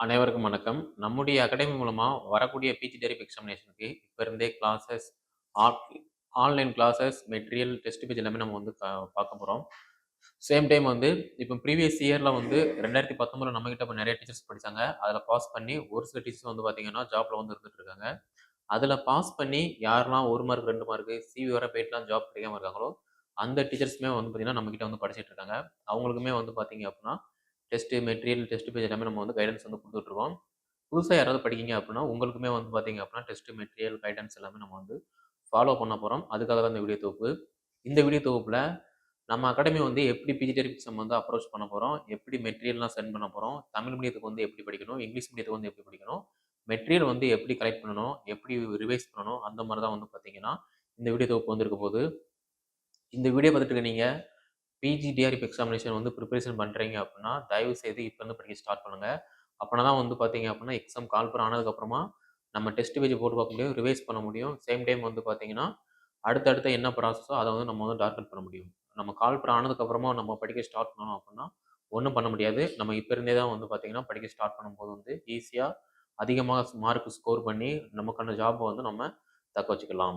அனைவருக்கும் வணக்கம். நம்முடைய அகாடமி மூலமாக வரக்கூடிய பிஜி டெரிப் எக்ஸாமினேஷனுக்கு இப்போ இருந்தே classes, online classes, material, test page எல்லாமே நம்ம வந்து பார்க்க போகிறோம் சேம் டைம் வந்து இப்போ ப்ரீவியஸ் இயரில் வந்து 2019ல நம்மகிட்ட இப்போ நிறைய டீச்சர்ஸ் படித்தாங்க அதில் பாஸ் பண்ணி ஒரு சில டீச்சர்ஸ் வந்து பார்த்தீங்கன்னா, ஜாப்ல வந்து இருந்துட்டு இருக்காங்க. பாஸ் பண்ணி யாரெல்லாம் ஒரு மார்க், ரெண்டு மார்க்கு சிவி வர போயிட்டுலாம் ஜாப் கிடைக்காம இருக்காங்களோ, அந்த டீச்சர்ஸுமே வந்து பார்த்தீங்கன்னா, நம்மகிட்ட வந்து படிச்சுட்டு இருக்காங்க. அவங்களுக்குமே வந்து பார்த்தீங்க அப்படின்னா டெஸ்ட்டு, மெட்டீரியல், டெஸ்ட் பேஜ் எல்லாமே நம்ம வந்து கைடன்ஸ் வந்து கொடுத்துட்ருக்கோம் புதுசாக யாராவது படிக்கிங்க அப்படின்னா உங்களுக்குமே வந்து பார்த்தீங்க அப்படின்னா டெஸ்ட் மெட்டீரியல், கைடன்ஸ் எல்லாமே நம்ம வந்து ஃபாலோ பண்ண போகிறோம் அதுக்காக தான் இந்த வீடியோ தொகுப்பு. இந்த வீடியோ தொகுப்பில் நம்ம அகாடமி வந்து எப்படி பிஜி எக்ஸாம் வந்து அப்ரோச் பண்ண போகிறோம் எப்படி மெட்டீரியல்லாம் சென்ட் பண்ண போகிறோம் தமிழ் மீடியத்துக்கு வந்து எப்படி படிக்கணும், இங்கிலீஷ் மீடியத்துக்கு வந்து எப்படி படிக்கணும், மெட்டீரியல் வந்து எப்படி கலெக்ட் பண்ணணும், எப்படி ரிவைஸ் பண்ணணும், அந்த மாதிரி தான் வந்து பார்த்தீங்கன்னா, இந்த வீடியோ தொகுப்பு வந்திருக்க போது போகுது. இந்த வீடியோ பார்த்துட்டு இருக்க பிஜி டிஆர்இப் எக்ஸாமினேஷன் வந்து ப்ரிப்பரேஷன் பண்ணுறீங்க அப்படின்னா தயவு செய்து இப்போ இருந்து படிக்க ஸ்டார்ட் பண்ணுங்க. அப்படின்னா தான் வந்து பார்த்தீங்க அப்படின்னா எக்ஸாம் கால்ஃபர் ஆனதுக்கு ஆனதுக்கப்புறமா நம்ம டெஸ்ட் பேஜ் போட்டு பார்க்க முடியும், ரிவைஸ் பண்ண முடியும். சேம் டைம் வந்து பார்த்தீங்கன்னா, அடுத்தடுத்த என்ன ப்ராசஸோ அதை வந்து நம்ம வந்து டார்கெட் பண்ண முடியும். நம்ம கால்ஃபர் ஆனதுக்கு ஆனதுக்கப்புறமா நம்ம படிக்க ஸ்டார்ட் பண்ணோம் அப்படின்னா ஒன்றும் பண்ண முடியாது. நம்ம இப்போ இருந்தே தான் வந்து பார்த்தீங்கன்னா, படிக்க ஸ்டார்ட் பண்ணும்போது வந்து ஈஸியாக அதிகமாக மார்க் ஸ்கோர் பண்ணி நமக்கான ஜாப்பை வந்து நம்ம தக்க வச்சுக்கலாம்.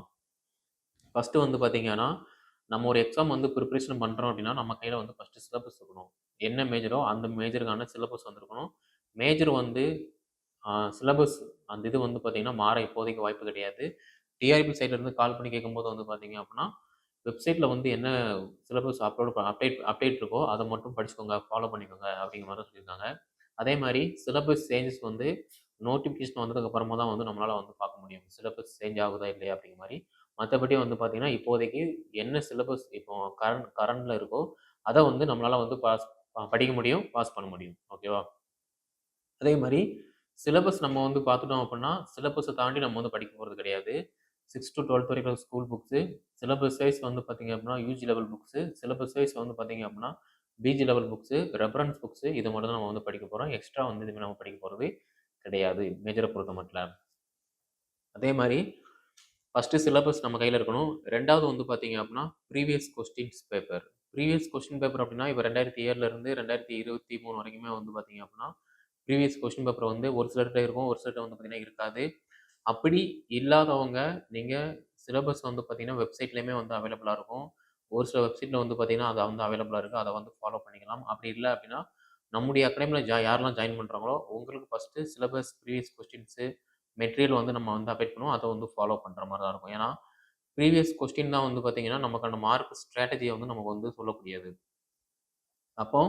ஃபஸ்ட்டு வந்து பார்த்தீங்கன்னா, நம்ம ஒரு எக்ஸாம் வந்து ப்ரிப்ரேஷன் பண்ணுறோம் அப்படின்னா நம்ம கையில் வந்து ஃபர்ஸ்ட்டு சிலபஸ் இருக்கணும். என்ன மேஜரோ அந்த மேஜருக்கான சிலபஸ் வந்துருக்கணும் மேஜர் வந்து சிலபஸ் அந்த இது வந்து பார்த்திங்கன்னா மாற இப்போதைக்கு வாய்ப்பு கிடையாது. டிஆர்பி சைட்லேருந்து கால் பண்ணி கேட்கும்போது வந்து பார்த்திங்க அப்படின்னா வெப்சைட்டில் வந்து என்ன சிலபஸ் அப்லோட் ப அப்டேட் அப்டேட் இருக்கோ அதை மட்டும் படிச்சுக்கோங்க, ஃபாலோ பண்ணிக்கோங்க அப்படிங்கிற மாதிரி சொல்லியிருக்காங்க. அதே மாதிரி சிலபஸ் சேஞ்சஸ் வந்து நோட்டிஃபிகேஷன் வந்ததுக்கப்புறமா தான் வந்து நம்மளால் வந்து பார்க்க முடியும். சிலபஸ் சேஞ்ச் ஆகுதா இல்லையா அப்படிங்கிற மாதிரி மற்றபடி வந்து பார்த்திங்கன்னா இப்போதைக்கு என்ன சிலபஸ் இப்போ கரண்ட் கரண்டில் இருக்கோ, அதை வந்து நம்மளால் வந்து பாஸ் படிக்க முடியும், பாஸ் பண்ண முடியும். ஓகேவா? அதே மாதிரி சிலபஸ் நம்ம வந்து பார்த்துட்டோம் அப்படின்னா சிலபஸை தாண்டி நம்ம வந்து படிக்க போகிறது கிடையாது. சிக்ஸ் டு டுவெல்த் வரைக்கும் ஸ்கூல் புக்ஸு, சிலபஸ் வைஸ் வந்து பார்த்தீங்க அப்படின்னா UG level books, syllabus wise வந்து பார்த்தீங்க அப்படின்னா PG level books, reference books இது மட்டும் தான் நம்ம வந்து படிக்க போகிறோம் எக்ஸ்ட்ரா வந்து எதுவுமே நம்ம படிக்க போகிறது கிடையாது. மேஜரை பொறுத்த மட்டும். அதே மாதிரி ஃபஸ்ட்டு சிலபஸ் நம்ம கையில் இருக்கணும். ரெண்டாவது வந்து பார்த்தீங்க அப்படின்னா previous questions paper. Previous question paper அப்டின்னா, இப்ப 2000 இயர்ல இருந்து 2023 வரைக்குமே வந்து பார்த்தீங்க அப்படின்னா ப்ரீவியஸ் கொஸ்டின் பேப்பர் வந்து ஒரு சிலர்கிட்ட இருக்கும், ஒரு சிலர்கிட்ட வந்து பார்த்தீங்கன்னா இருக்காது. அப்படி இல்லாதவங்க நீங்கள் சிலபஸ் வந்து பார்த்தீங்கன்னா, வெப்சைட்லேயுமே வந்து அவைலபிளாக இருக்கும். ஒரு சில வெப்சைட்டில் வந்து பார்த்தீங்கன்னா, அதை வந்து அவைலபிளாக இருக்குது அதை வந்து ஃபாலோ பண்ணிக்கலாம். அப்படி இல்லை அப்படின்னா நம்முடைய அகாடமியில் ஜா யாரெல்லாம் ஜாயின் பண்ணுறாங்களோ உங்களுக்கு first syllabus, previous questions, material வந்து நம்ம வந்து அப்டேட் பண்ணுவோம். அதை வந்து ஃபாலோ பண்ணுற மாதிரி தான் இருக்கும். ஏன்னா, ப்ரீவியஸ் கொஸ்டின் தான் வந்து பார்த்தீங்கன்னா, நமக்கான மார்க் ஸ்ட்ராட்டஜியை வந்து நமக்கு வந்து சொல்லக்கூடியது. அப்போ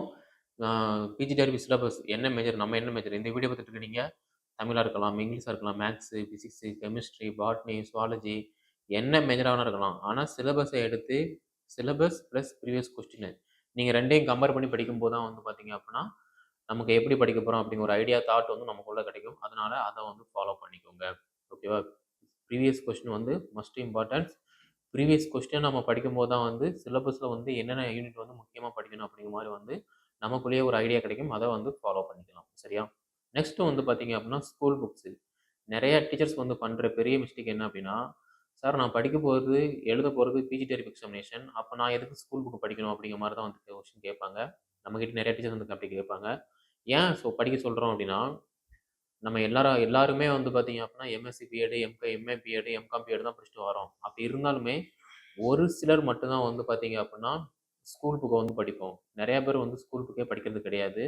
பிஜிடிஆர்பி சிலபஸ் என்ன மேஜர் நம்ம என்ன மேஜர் இந்த வீடியோ பார்த்துட்டு நீங்கள் தமிழாக இருக்கலாம், இங்கிலீஷாக இருக்கலாம், maths physics chemistry, botany, zoology என்ன மேஜரா இருக்கலாம். ஆனால் சிலபஸை எடுத்து சிலபஸ் ப்ளஸ் ப்ரீவியஸ் கொஸ்டின் நீங்கள் ரெண்டையும் கம்பேர் பண்ணி படிக்கும்போது தான் வந்து பார்த்தீங்க அப்படின்னா நமக்கு எப்படி படிக்க போகிறோம் அப்படிங்கிற ஒரு ஐடியா, தாட் வந்து நமக்குள்ளே கிடைக்கும். அதனால அதை வந்து ஃபாலோ பண்ணிக்கோங்க. ஓகேவா? ப்ரீவியஸ் கொஸ்டின் வந்து மஸ்ட் இம்பார்ட்டன்ஸ். ப்ரீவியஸ் கொஸ்டின் நம்ம படிக்கும்போது தான் வந்து சிலபஸில் வந்து என்னென்ன யூனிட் வந்து முக்கியமாக படிக்கணும் அப்படிங்கிற மாதிரி வந்து நமக்குள்ளேயே ஒரு ஐடியா கிடைக்கும். அதை வந்து ஃபாலோ பண்ணிக்கலாம். சரியா? நெக்ஸ்ட்டு வந்து பார்த்தீங்க அப்படின்னா ஸ்கூல் புக்ஸு. நிறையா டீச்சர்ஸ் வந்து பண்ணுற பெரிய மிஸ்டேக் என்ன அப்படின்னா சார் நான் படிக்க போகிறது எழுத போகிறது பிஜி டிஆர்பி எக்ஸாமினேஷன். அப்போ நான் எதுக்கு ஸ்கூல் புக் படிக்கணும் அப்படிங்கிற மாதிரி தான் வந்து கொஸ்டின் கேட்பாங்க. நம்மகிட்ட நிறைய டீச்சர்ஸ் வந்து அப்படி கேட்பாங்க. ஏன் ஸோ படிக்க சொல்கிறோம் அப்படின்னா நம்ம எல்லாரும் எல்லாருமே வந்து பார்த்தீங்க அப்படின்னா எம்எஸ்சி பிஎட், எம்கே எம்ஏ பிஎட், எம்காம் பிஎட் தான் படிச்சுட்டு வரோம். அப்படி இருந்தாலுமே, ஒரு சிலர் மட்டும்தான் வந்து பார்த்தீங்க அப்படின்னா ஸ்கூல் புக்கை வந்து படிப்போம். நிறைய பேர் வந்து ஸ்கூல் புக்கே படிக்கிறது கிடையாது.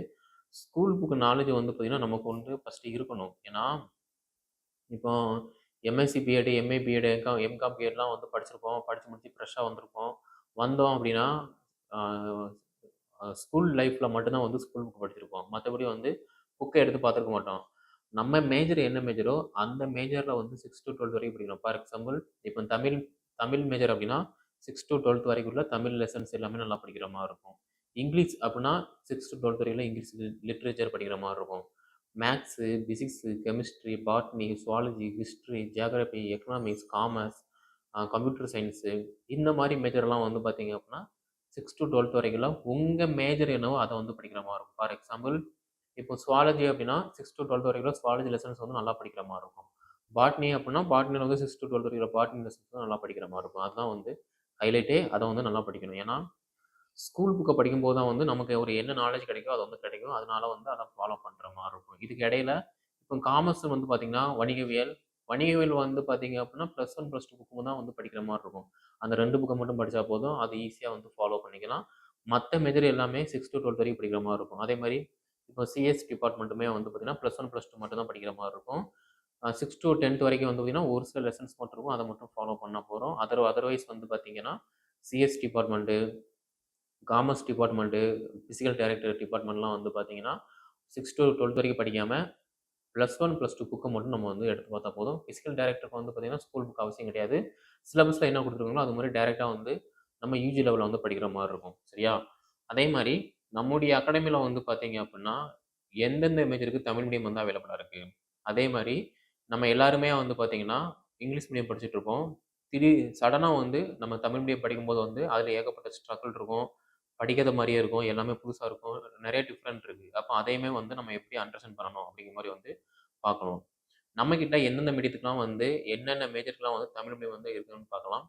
ஸ்கூல் புக் நாலேஜ் வந்து பார்த்தீங்கன்னா, நமக்கு வந்து ஃபஸ்ட்டு இருக்கணும். ஏன்னா, இப்போ MSc BEd, MA BEd, MCom MCom பிஎட்லாம் வந்து படிச்சிருப்போம். படித்து முடிச்சு ஃப்ரெஷ்ஷாக வந்திருப்போம். வந்தோம் அப்படின்னா ஸ்கூல் லைஃப்பில் மட்டும்தான் வந்து ஸ்கூல் புக் படிச்சிருப்போம். மற்றபடி வந்து புக்கை எடுத்து பார்த்துருக்க மாட்டோம். நம்ம மேஜர் என்ன மேஜரோ, அந்த மேஜரில் வந்து சிக்ஸ் டு டுவெல்த் வரைக்கும் படிக்கணும். ஃபார் எக்ஸாம்பிள் இப்போ தமிழ் தமிழ் மேஜர் அப்படின்னா சிக்ஸ் டூ 12த் வரைக்குள்ள தமிழ் லெசன்ஸ் எல்லாமே நல்லா படிக்கிற மாதிரி இருக்கும். இங்கிலீஷ் அப்படின்னா சிக்ஸ் டு டுவெல்த் வரைக்கும் இங்கிலீஷ் லிட்ரேச்சர் படிக்கிற மாதிரி இருக்கும். Maths physics, chemistry, botany, zoology, history, geography economics, commerce, computer science இந்த மாதிரி மேஜர்லாம் வந்து பார்த்தீங்க அப்படின்னா சிக்ஸ் டூ டுவெல்த் வரைக்கும் உங்கள் மேஜர் என்னவோ அதை வந்து படிக்கிற மாதிரி இருக்கும். ஃபார் எக்ஸாம்பிள் இப்போ சுவாலஜி அப்படின்னா சிக்ஸ் டு டுவெல்த் வரைக்கும் சுவாலஜி லெசன்ஸ் வந்து நல்லா படிக்கிற மாதிரி இருக்கும். பாட்னி அப்படின்னா பாட்னியில் வந்து சிக்ஸ் டு டுவெல்த் வரைக்கும் பாட்னி லெசன்ஸ் வந்து நல்லா படிக்கிற மாதிரி இருக்கும். அதுதான் வந்து ஹைலைட்டே. அதை வந்து நல்லா படிக்கணும். ஏன்னா, ஸ்கூல் புக்கை படிக்கும்போது தான் வந்து நமக்கு ஒரு என்ன நாலேஜ் கிடைக்கோ, அது வந்து கிடைக்கும். அதனால வந்து அதை ஃபாலோ பண்ணுற மாதிரி இருக்கும். இதுக்கு இடையில இப்போ காமர்ஸ் வந்து பார்த்திங்கன்னா வணிகவியல் வணிகவியல் வந்து பார்த்தீங்க அப்படின்னா plus one plus two book தான் வந்து படிக்கிற மாதிரி இருக்கும். அந்த ரெண்டு புக்கை மட்டும் படித்தா போதும். அது ஈஸியாக வந்து ஃபாலோ பண்ணிக்கலாம். மற்ற மெஜர் எல்லாமே சிக்ஸ் டு டுவெல்த் வரைக்கும் படிக்கிற மாதிரி இருக்கும். அதே மாதிரி இப்போ சிஎஸ் டிபார்ட்மெண்ட்டுமே வந்து பார்த்திங்கன்னா ப்ளஸ் ஒன் ப்ளஸ் டூ மட்டும் தான் படிக்கிற மாதிரி இருக்கும். சிக்ஸ் டு டென்த் வரைக்கும் வந்து பார்த்தீங்கன்னா ஒரு சில லெசன்ஸ் மட்டும் இருக்கும். அதை மட்டும் ஃபாலோ பண்ண போகிறோம் அதர் அதர்வைஸ் வந்து பார்த்தீங்கன்னா CS department commerce department physical director டிபார்ட்மெண்ட்லாம் வந்து பார்த்தீங்கன்னா சிக்ஸ் டு டுவெல்த் வரைக்கும் படிக்காமல் ப்ளஸ் ஒன் ப்ளஸ் டூ புக்கை மட்டும் நம்ம வந்து எடுத்து பார்த்தா போதும். ஃபிசிக்கல் டேரக்டருக்கு வந்து பார்த்தீங்கன்னா ஸ்கூல் புக் அவசியம் கிடையாது. சிலபஸில் என்ன கொடுத்துருக்காங்களோ அது மாதிரி டேரெக்டாக வந்து நம்ம யூஜி லெவலில் வந்து படிக்கிற மாதிரி இருக்கும். சரியா? அதே மாதிரி நம்முடைய அகாடமியில் வந்து பார்த்தீங்க அப்படின்னா எந்தெந்த மேஜருக்கு தமிழ் மீடியம் வந்து அவைலபிளாக இருக்குது அதே மாதிரி நம்ம எல்லாருமே வந்து பார்த்தீங்கன்னா இங்கிலீஷ் மீடியம் படிச்சுட்டு இருப்போம். திடீர் சடனாக வந்து நம்ம தமிழ் மீடியம் படிக்கும்போது வந்து அதில் ஏகப்பட்ட ஸ்ட்ரகிள் இருக்கும். படிக்காத மாதிரியே இருக்கும் எல்லாமே புதுசாக இருக்கும் நிறைய டிஃப்ரெண்ட் இருக்குது அப்போ அதையுமே வந்து நம்ம எப்படி அண்டர்ஸ்டாண்ட் பண்ணணும் அப்படிங்கிற மாதிரி வந்து பார்க்கணும் நம்மக்கிட்ட எந்தெந்த மீடியத்துக்குலாம் வந்து என்னென்ன மேஜருக்குலாம் வந்து தமிழ் மீடியம் வந்து இருக்குன்னு பார்க்கலாம்.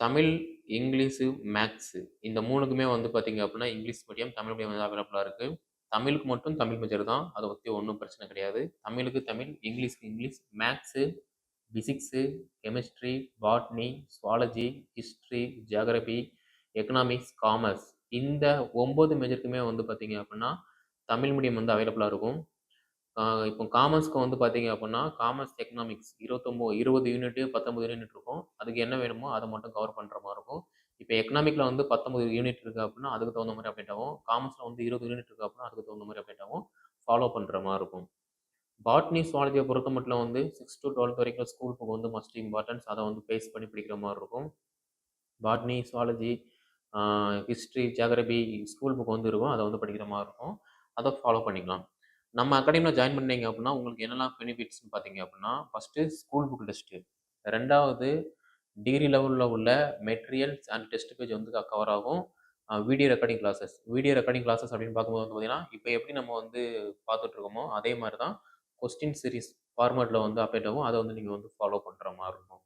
தமிழ் இங்கிலீஷு மேக்ஸு இந்த மூணுக்குமே வந்து பார்த்தீங்க அப்படின்னா இங்கிலீஷ் மீடியம் தமிழ் மீடியம் வந்து அவைலபிளாக இருக்குது தமிழுக்கு மட்டும் தமிழ் மேஜர் தான் அதை பற்றி ஒன்றும் பிரச்சனை கிடையாது. தமிழுக்கு Tamil இங்கிலீஷ்க்கு English maths physics chemistry botany zoology history geography economics commerce இந்த ஒம்பது மேஜருக்குமே வந்து பார்த்தீங்க அப்படின்னா தமிழ் மீடியம் வந்து அவைலபிளாக இருக்கும். இப்போ காமர்ஸ்க்கு வந்து பார்த்தீங்க அப்படின்னா காமர்ஸ் எக்கனாமிக்ஸ் இருபத்தொம்போது இருபது யூனிட்டு பத்தொம்பது யூனிட் இருக்கும். அதுக்கு என்ன வேணுமோ அதை மட்டும் கவர் பண்ணுற மாதிரி இருக்கும். இப்போ எக்கனாமிக்கில் வந்து பத்தொம்பது யூனிட் இருக்குது அப்படின்னா அதுக்கு தகுந்த மாதிரி அப்டேட் ஆகும். காமர்ஸில் வந்து இருபது யூனிட் இருக்குது அப்படின்னா அதுக்கு தகுந்த மாதிரி அப்டேட் ஆகும். ஃபாலோ பண்ணுற மாதிரி இருக்கும். பாட்னி சுவாலஜியை பொறுத்த மட்டும் வந்து சிக்ஸ் டு டுவெல்த் வரைக்கும் ஸ்கூல் புக் வந்து மஸ்ட் இம்பார்ட்டன்ஸ் அதை வந்து பேஸ் பண்ணி படிக்கிற மாதிரி இருக்கும். Botany zoology history geography school book வந்து இருக்கும். அதை வந்து படிக்கிற மாதிரி இருக்கும். அதை ஃபாலோ பண்ணிக்கலாம். நம்ம அகாடமியில் ஜாயின் பண்ணீங்க அப்படின்னா உங்களுக்கு என்னெல்லாம் பெனிஃபிட்ஸ்னு பார்த்தீங்க அப்படின்னா ஃபஸ்ட்டு ஸ்கூல் புக் டெஸ்ட்டு ரெண்டாவது டிகிரி லெவலில் உள்ள மெட்டீரியல்ஸ் அண்ட் டெஸ்ட் பேஜ் வந்து கவர் ஆகும். Video recording classes video recording classes அப்படின்னு பார்க்கும்போது வந்து பார்த்தீங்கன்னா இப்போ எப்படி நம்ம வந்து பார்த்துட்ருக்கோமோ அதே மாதிரி தான் கொஸ்டின் சீரிஸ் ஃபார்மேட்டில் வந்து அப்டேட் ஆகும். அதை வந்து நீங்கள் வந்து ஃபாலோ பண்ணுற மாதிரி இருக்கும்.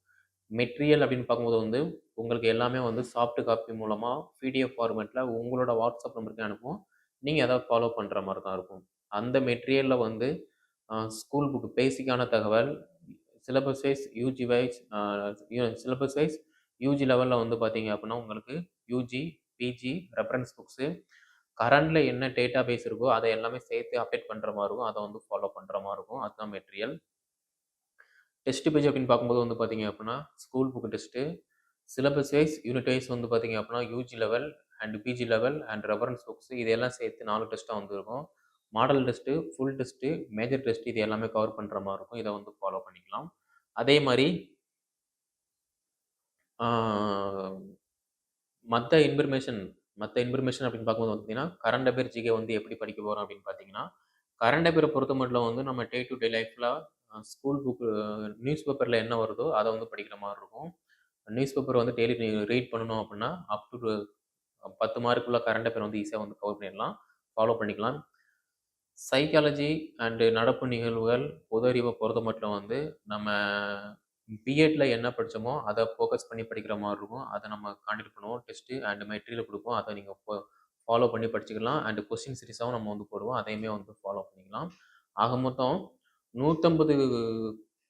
மெட்டீரியல் அப்படின்னு பார்க்கும்போது வந்து உங்களுக்கு எல்லாமே வந்து சாஃப்ட் காப்பி மூலமாக பிடிஎஃப் ஃபார்மேட்டில் உங்களோட வாட்ஸ்அப் நம்பருக்கு அனுப்புவோம். நீங்கள் எதாவது ஃபாலோ பண்ணுற மாதிரி தான் இருக்கும். அந்த மெட்டீரியலில் வந்து ஸ்கூல் புக் பேசிக்கான தகவல் syllabus wise UG wise syllabus wise UG லெவலில் வந்து பார்த்தீங்க அப்படின்னா உங்களுக்கு யூஜி பிஜி ரெஃபரன்ஸ் புக்ஸு கரண்டில் என்ன டேட்டா பேஸ் இருக்கோ அதை எல்லாமே சேர்த்து அப்டேட் பண்ணுற மாதிரி இருக்கும். அதை வந்து ஃபாலோ பண்ணுற மாதிரி இருக்கும். அதுதான் மெட்டீரியல். டெஸ்ட் பேஜ் அப்படின்னு பார்க்கும்போது வந்து பார்த்தீங்க அப்படின்னா school book test syllabus wise unit wise வந்து பார்த்தீங்க அப்படின்னா UG level and PG level and reference books இதெல்லாம் சேர்த்து நாலு டெஸ்ட்டாக வந்துருக்கும். Model test full test major test இது எல்லாமே கவர் பண்ணுற மாதிரி இருக்கும். இதை வந்து ஃபாலோ பண்ணிக்கலாம். அதே மாதிரி மற்ற இன்ஃபர்மேஷன் மற்ற இன்ஃபர்மேஷன் அப்படின்னு பார்க்கும்போது பார்த்தீங்கன்னா கரண்ட் அஃபேர் ஜிகே வந்து எப்படி படிக்க போகிறோம் அப்படின்னு பார்த்தீங்கன்னா கரண்ட் அஃபேரை பொறுத்த மட்டும் வந்து நம்ம டே டு டே லைஃப்பில் ஸ்கூல் புக்கு நியூஸ் பேப்பரில் என்ன வருதோ அதை வந்து படிக்கிற மாதிரி இருக்கும். நியூஸ் பேப்பர் வந்து டெய்லி ரீட் பண்ணணும் அப்படின்னா அப் டு பத்து மார்க்குள்ள கரண்ட் அஃபேர் வந்து ஈஸியாக வந்து கவர் பண்ணிடலாம். ஃபாலோ பண்ணிக்கலாம். சைக்காலஜி அண்டு நடப்பு நிகழ்வுகள் பொது அறிவை பொறுத்த மட்டும் வந்து நம்ம பிஎட்ல என்ன படித்தோமோ அதை ஃபோக்கஸ் பண்ணி படிக்கிற மாதிரி இருக்கும். அதை நம்ம காண்டக்ட் பண்ணுவோம். டெஸ்ட்டு அண்ட் மெட்டீரியல் கொடுப்போம். அதை நீங்கள் ஃபாலோ பண்ணி படிச்சுக்கலாம். அண்டு கொஸ்டின் சீரிஸாகவும் நம்ம வந்து போடுவோம். அதையுமே வந்து ஃபாலோ பண்ணிக்கலாம். ஆக மொத்தம் நூற்றம்பது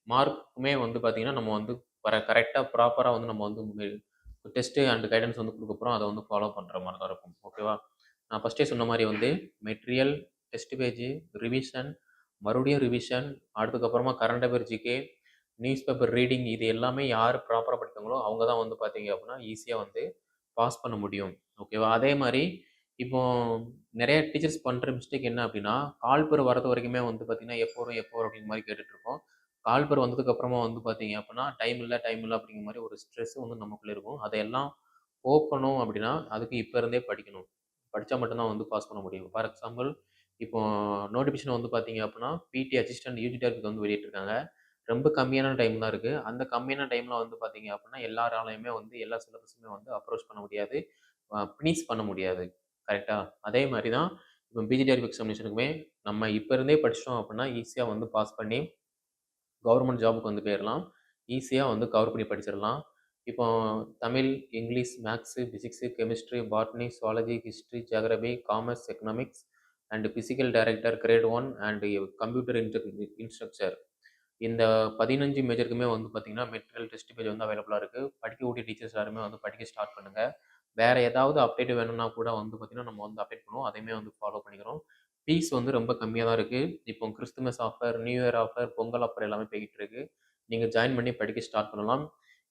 மார்க்குமே வந்து பார்த்திங்கன்னா நம்ம வந்து வர கரெக்டாக ப்ராப்பராக வந்து நம்ம வந்து டெஸ்ட்டு அண்ட் கைடன்ஸ் வந்து கொடுக்க போகிறோம் அதை வந்து ஃபாலோ பண்ணுற மாதிரி தான் இருக்கும். ஓகேவா நான் ஃபஸ்ட்டே சொன்ன மாதிரி வந்து மெட்டீரியல் டெஸ்ட் பேஜு ரிவிஷன் மறுபடியும் ரிவிஷன் அதுக்கப்புறமா current affair GK newspaper reading இது எல்லாமே யார் ப்ராப்பராக படித்தாங்களோ அவங்க தான் வந்து பார்த்தீங்க அப்படின்னா ஈஸியாக வந்து பாஸ் பண்ண முடியும். ஓகேவா அதே மாதிரி இப்போ நிறைய டீச்சர்ஸ் பண்ணுற மிஸ்டேக் என்ன அப்படின்னா கால்பர் வரது வரைக்குமே வந்து பார்த்தீங்கன்னா எப்போ வரும் எப்போ வரும் அப்படிங்கிற மாதிரி கேட்டுட்ருக்கோம் கால்பர் வந்ததுக்கப்புறமா வந்து பார்த்தீங்க அப்படின்னா டைம் இல்லை டைம் இல்லை அப்படிங்கிற மாதிரி ஒரு ஸ்ட்ரெஸ் வந்து நமக்குள்ளே இருக்கும். அதையெல்லாம் போக்கணும் அப்படின்னா அதுக்கு இப்போ இருந்தே படிக்கணும். படித்தா மட்டும்தான் வந்து பாஸ் பண்ண முடியும். ஃபார் எக்ஸாம்பிள் இப்போ நோட்டிஃபிகேஷன் வந்து பார்த்தீங்க அப்படின்னா பிடி அசிஸ்டன்ட் யூஜிடிஆருக்கு வந்து வெளியிட்டிருக்காங்க. ரொம்ப கம்மியான டைம் தான் இருக்குது அந்த கம்மியான டைமில் வந்து பார்த்தீங்க அப்படின்னா எல்லாராலையுமே வந்து எல்லா சிலபஸுமே வந்து அப்ரோச் பண்ண முடியாது. ஃபினிஷ் பண்ண முடியாது. கரெக்டாக அதே மாதிரி தான் இப்போ பிஜிடிஆர்பி எக்ஸாமினேஷனுக்குமே நம்ம இப்போ இருந்தே படிச்சிட்டோம் அப்படின்னா ஈஸியாக வந்து பாஸ் பண்ணி கவர்மெண்ட் ஜாபுக்கு வந்து போயிடலாம் ஈஸியாக வந்து கவர் பண்ணி படிச்சிடலாம் இப்போ Tamil English maths physics chemistry botany zoology history geography commerce economics and physical director grade one and computer instructor இந்த பதினஞ்சு மேஜருக்குமே வந்து பார்த்தீங்கன்னா மெட்டீரியல் டெஸ்ட் பேஜ் வந்து அவைலபிளாக இருக்குது படிக்கக்கூடிய டீச்சர்ஸ் எல்லாருமே வந்து படிக்க ஸ்டார்ட் பண்ணுங்கள் வேறு ஏதாவது அப்டேட் வேணும்னா கூட வந்து பார்த்தீங்கன்னா நம்ம வந்து அப்டேட் பண்ணுவோம். அதையுமே வந்து ஃபாலோ பண்ணிக்கிறோம். ஃபீஸ் வந்து ரொம்ப கம்மியாக தான் இருக்குது இப்போ Christmas offer new year offer Pongal offer எல்லாமே போய்கிட்டு இருக்கு. நீங்கள் ஜாயின் பண்ணி படிக்க ஸ்டார்ட் பண்ணலாம்.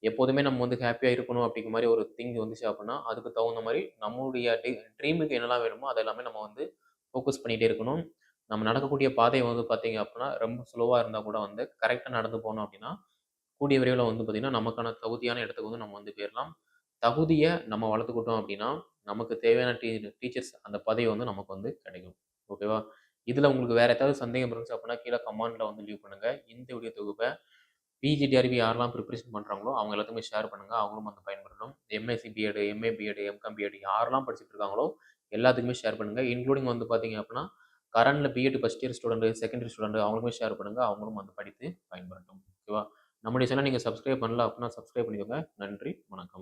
எப்போதுமே நம்ம வந்து ஹாப்பியாக இருக்கணும் அப்படிங்கிற மாதிரி ஒரு திங் வந்துச்சு அப்படின்னா அதுக்கு தகுந்த மாதிரி நம்மளுடைய ட்ரீமுக்கு என்னெல்லாம் வேணுமோ அது எல்லாமே நம்ம வந்து ஃபோக்கஸ் பண்ணிகிட்டே இருக்கணும். நம்ம நடக்கக்கூடிய பாதை வந்து பார்த்தீங்க அப்படின்னா ரொம்ப ஸ்லோவாக இருந்தால் கூட வந்து கரெக்டாக நடந்து போனோம் அப்படின்னா கூடிய விரைவில் வந்து பார்த்திங்கன்னா நமக்கான தகுதியான இடத்துக்கு வந்து நம்ம வந்து போயிடலாம். தகுதியை நம்ம வளர்த்துக்கிட்டோம் அப்படின்னா நமக்கு தேவையான டீ டீச்சர்ஸ் அந்த பதவி வந்து நமக்கு வந்து கிடைக்கும். ஓகேவா இதில் உங்களுக்கு வேறு ஏதாவது சந்தேகம் இருந்துச்சு அப்படின்னா கீழே கமாண்டில் வந்து லீவ் பண்ணுங்கள் இந்த வீடியோ தொகுப்பை பிஜிடிஆர்பி யாரெல்லாம் ப்ரிப்பரேஷன் பண்ணுறாங்களோ அவங்க எல்லாத்துக்குமே ஷேர் பண்ணுங்கள் அவங்களும் வந்து பயன்படணும் MSc BEd MA BEd MCom BEd யாரெல்லாம் படிச்சுட்டு இருக்காங்களோ எல்லாத்துக்குமே ஷேர் பண்ணுங்கள் இன்க்ளூடிங் வந்து பார்த்தீங்க அப்படின்னா கரண்டில் BEd first year student second year student அவங்களுமே ஷேர் பண்ணுங்கள் அவங்களும் வந்து படித்து பயன்படட்டும் ஓகேவா நம்முடைய சேனல் நீங்கள் சப்ஸ்கிரைப் பண்ணல அப்படின்னா சப்ஸ்கிரைப் பண்ணிக்கோங்க. நன்றி வணக்கம்.